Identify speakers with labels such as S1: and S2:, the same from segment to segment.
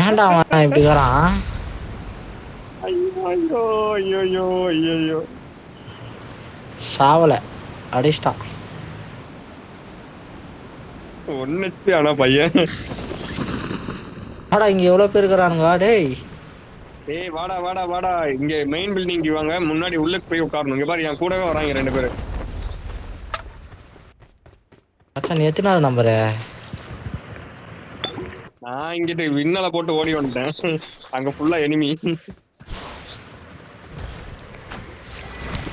S1: ஏன்டா அவன் இப்படி வரான்
S2: ஐயோ ஐயோ ஐயோ
S1: சாவல அடிச்சிட்டான்.
S2: ஒன்னு ஆனா பையன்.
S1: ஆடா இங்க எவ்வளவு பேர் இருக்கிறானுங்க? டேய்.
S2: ஏய் வாடா வாடா வாடா. இங்க மெயின் பில்டிங்க்கு வாங்க. முன்னாடி உள்ளுக்கு போய் உட்காரணும். இங்க பாரு என் கூடவே வராங்க ரெண்டு பேரு.
S1: மச்சான் நீ எத்தனாவது நம்பரு
S2: நான் இங்கிட்டு விண்ணல போட்டு ஓடி வந்துட்டேன். அங்க ஃபுல்லா எனிமி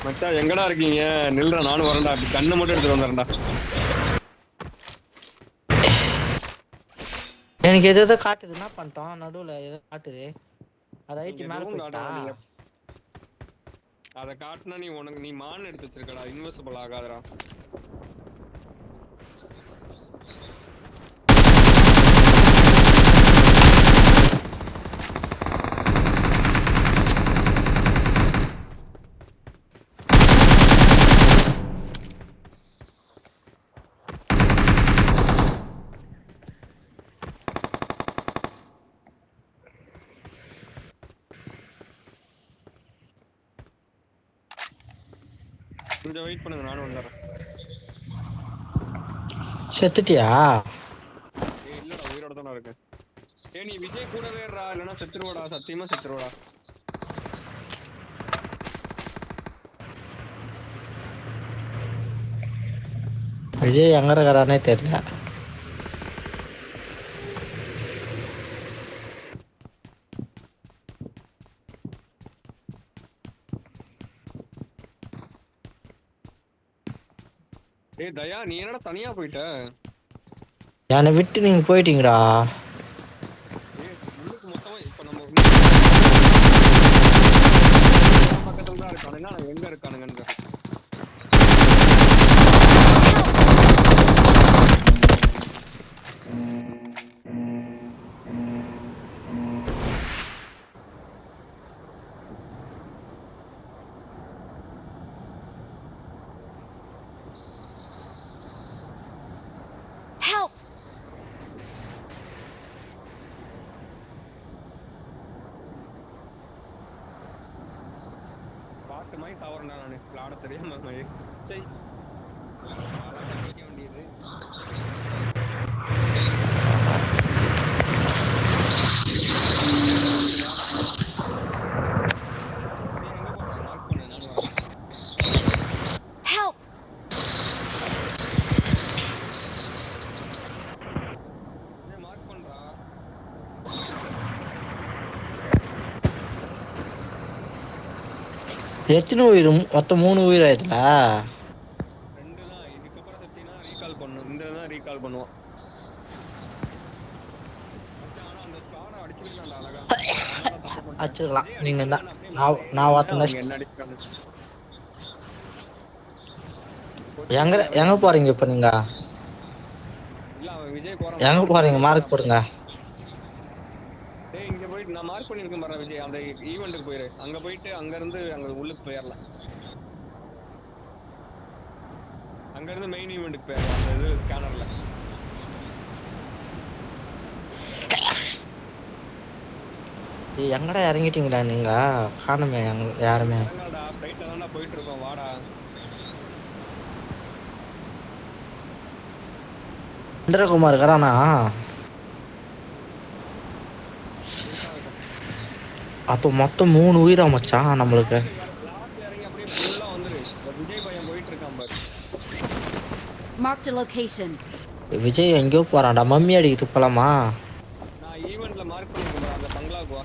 S2: மச்சான் எங்கடா இருக்கீங்க? நில்றா நானும் வரேன்டா. அப்படி கண்ணை மட்டும் எடுத்துட்டு வந்துடுறேன்டா.
S1: எனக்கு எது எதோ காட்டுது. என்ன பண்ணிட்டோம்? நடுவுல ஏதோ காட்டுது. அதை
S2: இங்க
S1: மேல போயிட்டா?
S2: அத காட்டுனா நீ உனக்கு நீ மான் எடுத்து வச்சிருக்கடா. இன்வெஸ்டபிள் ஆகாதடா. கொஞ்சம் வெயிட் பண்ணுங்க நானும் வந்துடுறேன்
S1: செத்துட்டியா?
S2: இல்லடா உயிரோட தானே இருக்கேன். ஏய் நீ விஜய் கூடவே இருடா இல்லைன்னா செத்துருவாடா சத்தியமா செத்துருவாடா.
S1: விஜய் எங்க இருக்கிறானே தெரியல.
S2: ஏய் தயா நீ என்னடா தனியா போயிட்ட?
S1: என்னை விட்டு நீங்க போயிட்டீங்கடா.
S2: ஏய் உள்ளுக்கு மொத்தமா இப்ப நம்ம பக்கத்துல தான் இருக்கானுங்க ஆனா எங்க இருக்கானுங்கன்னு பாட்டு மாதிரி தவறேன்டா நானு
S1: எத்தனை உயிர்? மொத்தம் மூணு உயிர் ஆயிடுல
S2: ரெண்டு தான் இதுக்கப்புறம் செத்தினா ரீகால் பண்ணும் இந்த தான் ரீகால் பண்ணுவோம் அடிச்சிடலாம்
S1: நீங்க தான். நான்- நான்
S2: விட்டுட்டு
S1: எங்க எங்க போறீங்க இப்ப நீங்க?
S2: விஜய்
S1: எங்க போறீங்க? மார்க் போடுங்க.
S2: டேய், இங்க போயிட்டு நான் mark பண்ணிருக்கேன் பாருடா விஜய். அந்த ஈவென்ட்டுக்கு போயிரு. அங்க போயிட்டு அங்க இருந்து அங்க உள்ளுக்கு போயிரலாம். அங்க இருந்து மெயின் ஈவென்ட்டுக்கு போயிரலாம். அந்த இது ஸ்கேனர்ல.
S1: எங்கடா இறங்கிட்டீங்களா நீங்க காணுமே யாருமே
S2: இறங்கடா, flight ல தான்டா போயிட்டு இருக்கோம். வாடா.
S1: இந்திரகுமார் இருக்கிறானா அப்போ மொத்தம் மூணு உயிரா மச்சான் நம்மளுக்கு?
S2: விஜய்
S1: எங்கேயோ போறான்டா. மம்மி அடிக்கிட்டு போலாமா
S2: நான் ஈவென்ட்ல மார்க் பண்ணிருக்கேன் பாரு, அந்த பங்களாக்கு வா.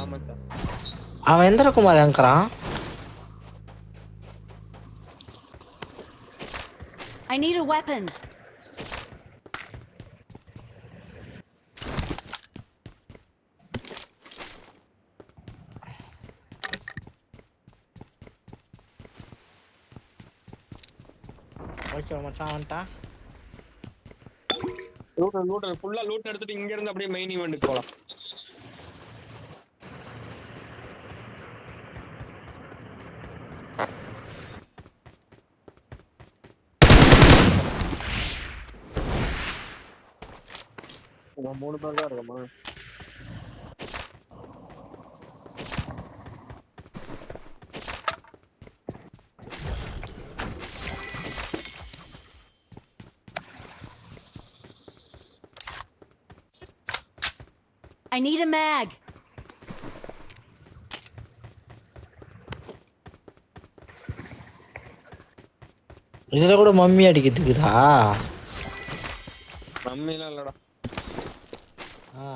S2: ஆமா சார்.
S1: அவன் இந்திரகுமார் எங்கிறான்
S3: I need a weapon.
S1: Okay மச்சான் வந்துட்டான்
S2: லூட் லூட் ஃபுல்லா லூட் எடுத்துட்டு இங்க இருந்து அப்படியே மெயின் ஈவென்ட்க்கு போலாம் நம்ம மூணு பேர் தான் இருக்கோமா
S3: I need a mag.
S1: இதுல கூட மம்மி அடிக்கிறதுக்குதா?
S2: நம்மலாம் இல்லடா.
S1: ஆ.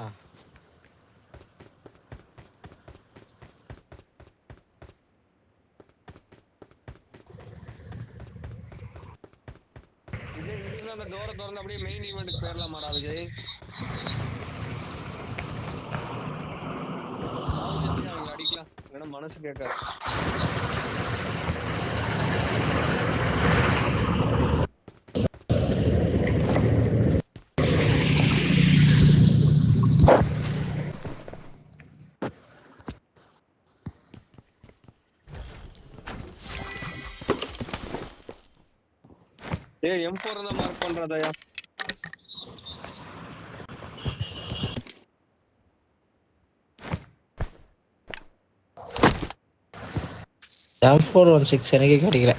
S2: அந்த டோரை திறந்து அப்படியே மெயின் ஈவெண்ட்டுக்கு போயிடலாமாடா விஜய் அவங்க அடிக்கலாம். இல்லைன்னா மனசு கேட்காது. ஏய் எம் ஃபோர் தான் மார்க் பண்றதயா
S1: எம் ஃபோர் ஒன் சிக்ஸ் எனக்கு கிடைக்கல.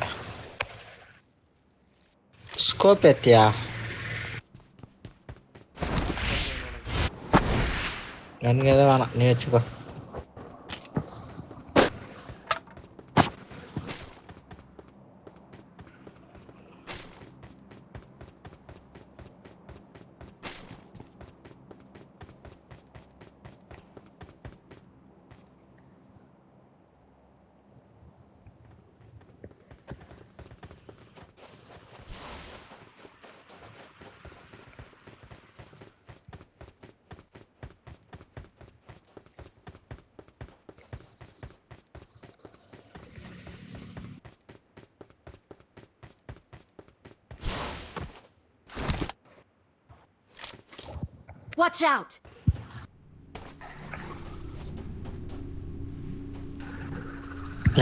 S1: ஸ்கோப் ஏத்தியா? எனக்கு எதுவும் வேணாம் நீ வச்சுக்கோ.
S3: Watch out.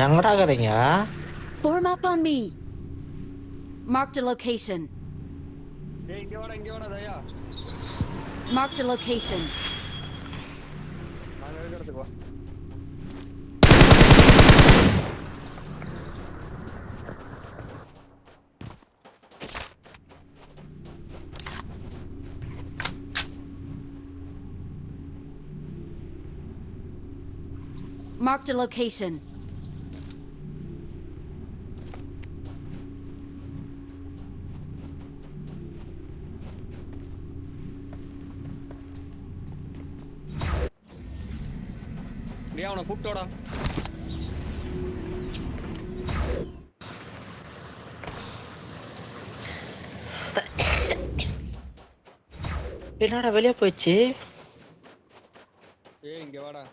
S1: எங்கடா இருக்கிறீங்க
S3: Form up on me. Marked a location.
S2: ஏய் இங்க வாடா இங்க வாடா தயா
S3: Marked a location.
S2: நாங்க இருக்கிறதுக்கு வா
S3: Marked a location.
S2: டேய் அவனை கூப்பிட்டோடா.
S1: என்னடா வெளியே போயிடுச்சு?
S2: ஏய் இங்க வாடா.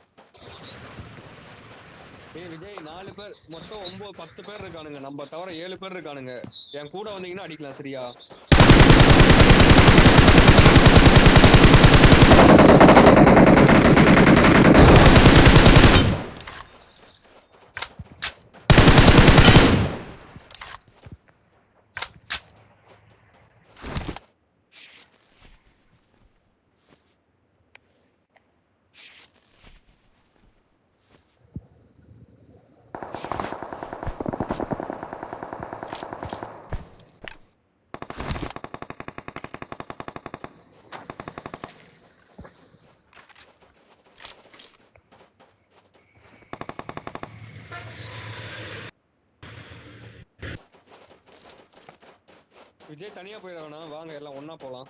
S2: ஏய் விஜய் நாலு பேர் மொத்தம் ஒன்பது பத்து பேர் இருக்கானுங்க. நம்ம தவிர ஏழு பேர் இருக்கானுங்க. என் கூட வந்தீங்கன்னா அடிக்கலாம் சரியா? விஜய் தனியா போயிட வேணாம். வாங்க எல்லாம் ஒன்னா போலாம்.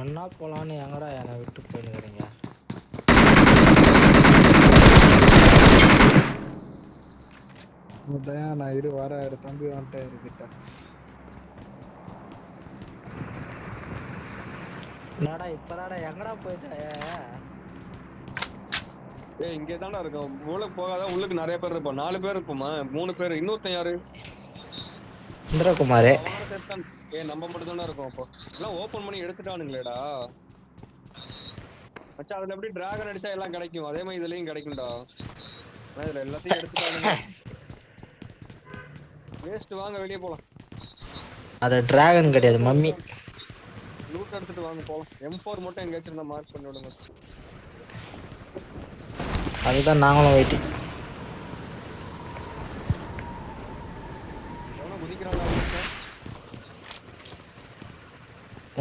S1: ஒன்னா போலான்னு எங்கடா என்னை விட்டு போயினுக்கிறீங்க?
S4: அதான் நான் இரு வர இரு தம்பி வந்துட்டேன் இருக்கிட்ட.
S1: என்னடா இப்பதாடா எங்கடா போயிட்ட?
S2: ஏய் இங்கே தான்டா இருக்கோம். உள்ளுக்கு போகாத உள்ளுக்கு நிறைய பேர் இருப்போம். நாலு பேர் இருப்போமா? மூணு பேர் இன்னொருத்தன் யாரு?
S1: இந்திரகுமார்.
S2: ஏய் நம்ம மட்டும் தானே இருக்கோம் அப்போ எல்லாம் ஓபன் பண்ணி எடுத்துட்டானுங்களேடா. மச்சான் அதுல எப்படி டிராகன் அடிச்சா எல்லாம் கிடைக்கும்? அதே மாதிரி இதுலயும் கிடைக்கும்டா. இதுல எல்லாத்தையும் எடுத்துட்டானுங்க. வேஸ்ட் வாங்க வெளியே போலாம்.
S1: அது டிராகன் கிடையாது மம்மி
S2: லூட் எடுத்துட்டு வாங்க போலாம். எம் ஃபோர் மட்டும் எங்கேயாச்சும் இருந்தா மார்க் பண்ணி விடுங்க.
S1: அதுதான் நாங்களும் வெயிட்டிங்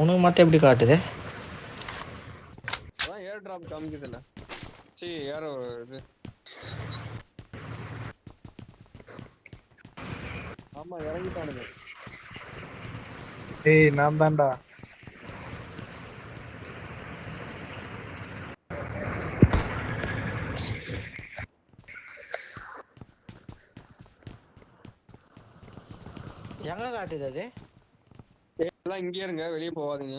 S1: உனக்கு மட்டும் எப்படி காட்டுது?
S2: அதான் ஏர் டிராப் காமிக்குதுல்ல சி ஏரோ இது. ஆமா இறங்கிட்டானுங்க.
S4: ஏய் நான் தான்டா.
S1: எங்க காட்டுது அது?
S2: எல்லாம் இங்கே இருங்க வெளியே போகாதீங்க.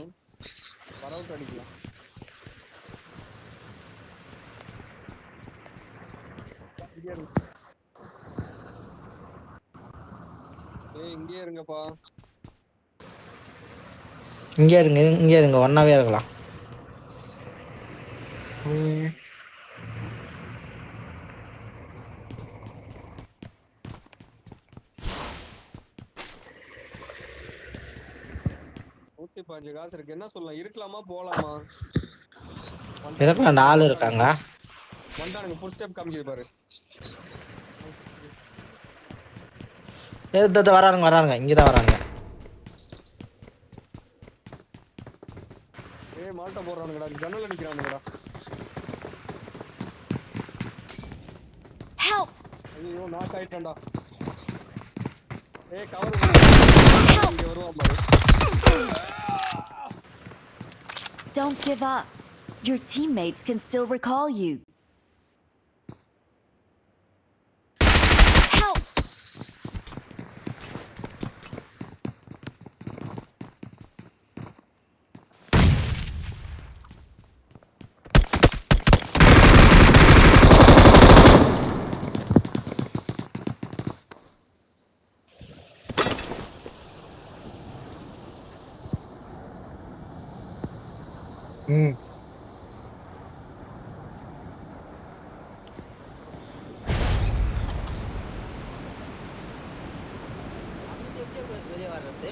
S2: வரவுக்கு அடிக்கலாம். இங்கே இருங்க ஏய் இங்கே இருங்கப்பா.
S1: இங்க இருங்க இங்க இருங்க ஒன்னாவே இருக்கலாம்.
S2: நூத்தி பாஞ்சு காசு இருக்கு. என்ன சொல்லலாம்? இருக்கலாமா? போலாமா?
S1: இருக்கலாம் ஆள் இருக்காங்க
S2: வந்தானுங்க ஃபுல் ஸ்டெப் காமிக்குது பாரு.
S1: எடுத்து வரானுங்க வரானுங்க. இங்கதான் வரானுங்க.
S2: ஏய் மால்ட்ட போடுறானுங்கடா. ஜன்னல் அடிக்கிறானுங்கடா
S3: Help!
S2: ஐயோ நாக் ஆயிட்டேன்டா. ஏய் கவர் இங்க வருவான் பாரு.
S3: Don't give up. Your teammates can still recall you.
S1: வெளியே வர்றது.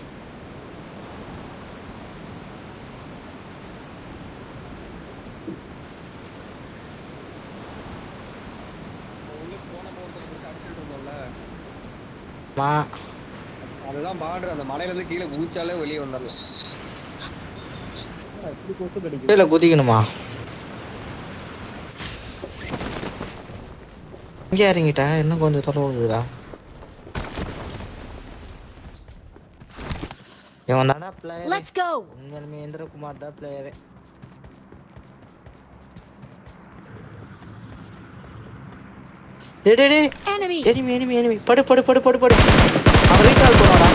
S2: அதுதான் பார்டர் அந்த மலையில இருந்து கீழே குதிச்சாலே வெளியே வந்துடலாம்
S1: கீழே குதிக்கணுமா? இங்க இறங்கிட்டா இன்னும் கொஞ்சம் தொலைவு இவன் தானே பிளேயர்
S3: Let's go!
S1: உண்மையிலுமே இந்திரகுமார் தான் பிளேயரு டேய் டேய்! எனிமி எனிமி எனிமி படு படு படு படு படு அவன் ரீகால் பண்ணுவாடா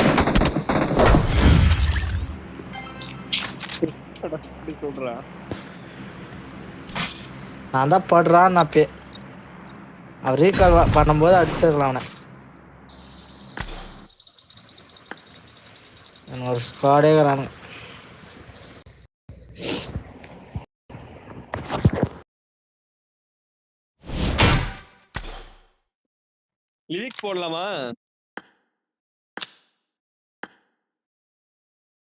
S1: நான் தான் படுறான் நான் பே அவன் ரீகால் பண்ணும்போது அடிச்சிருக்கலாம் அவனை ஒரு ஸ்குவாடே வரானுங்க
S2: லீக் போடலாமா?